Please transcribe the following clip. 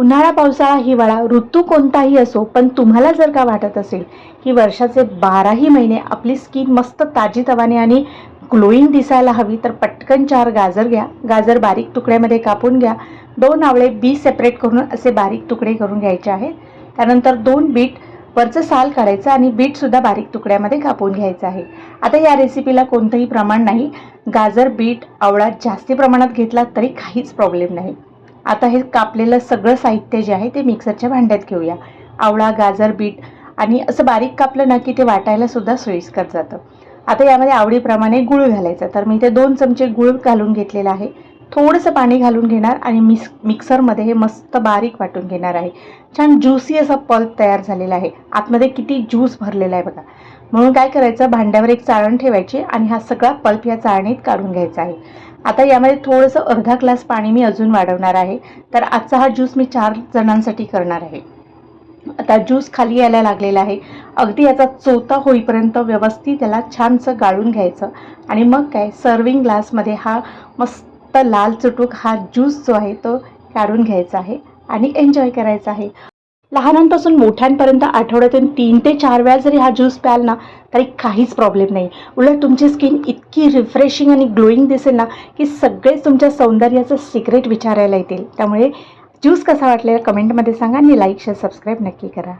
उन्हाळा पावसाळा हिवाळा ऋतू कोणताही असो पण तुम्हाला जर का वाटत असेल की वर्षाचे बाराही महिने आपली स्किन मस्त ताजीतवाने आणि ग्लोईंग दिसायला हवी तर पटकन चार गाजर घ्या. गाजर बारीक तुकड्यामध्ये कापून घ्या. दोन आवळे बी सेपरेट करून असे बारीक तुकडे करून घ्यायचे आहेत. त्यानंतर दोन बीट वरचं साल काढायचं आणि बीटसुद्धा बारीक तुकड्यामध्ये कापून घ्यायचं आहे. आता या रेसिपीला कोणतंही प्रमाण नाही. गाजर बीट आवळा जास्ती प्रमाणात घेतला तरी काहीच प्रॉब्लेम नाही. आता हे कापलेलं सगळं साहित्य जे आहे ते मिक्सरच्या भांड्यात घेऊया. आवळा गाजर बीट आणि असं बारीक कापलं ना की ते वाटायला सुद्धा सोयीस्कर जातं. आता यामध्ये आवडीप्रमाणे गुळ घालायचा. तर मी इथे दोन चमचे गुळ घालून घेतलेला आहे. थोडंसं पाणी घालून घेणार आणि मिक्स मिक्सरमध्ये हे मस्त बारीक वाटून घेणार आहे. छान ज्युसी असा पल्प तयार झालेला आहे. आतमध्ये किती ज्यूस भरलेला आहे बघा. म्हणून काय करायचं? भांड्यावर एक चाळण ठेवायची आणि हा सगळा पल्प या चाळणीत काढून घ्यायचा आहे. आता यामध्ये थोडंसं अर्धा ग्लास पाणी मी अजून वाढवणार आहे. तर आजचा हा ज्यूस मी चार जणांसाठी करणार आहे. आता ज्यूस खाली यायला लागलेला आहे. अगदी याचा चोथा होईपर्यंत व्यवस्थित त्याला छानसं गाळून घ्यायचं. आणि मग काय? सर्विंग ग्लासमध्ये हा मस्त लाल चुटूक हा ज्यूस जो आहे तो काढून घ्यायचा आहे आणि एन्जॉय करायचा आहे. लहानांपासून मोठ्यांपर्यंत आठवड्यातून तीन ते चार वेळा जरी हा ज्यूस प्याल ना तरी काहीच प्रॉब्लेम नाही. उलट तुमची स्किन इतकी रिफ्रेशिंग आणि ग्लोईंग दिसेल ना की सगळेच तुमच्या सौंदर्याचं सिक्रेट विचारायला येतील. त्यामुळे ज्यूस कसा वाटलेला कमेंटमध्ये सांगा आणि लाईक शेअर सबस्क्राईब नक्की करा.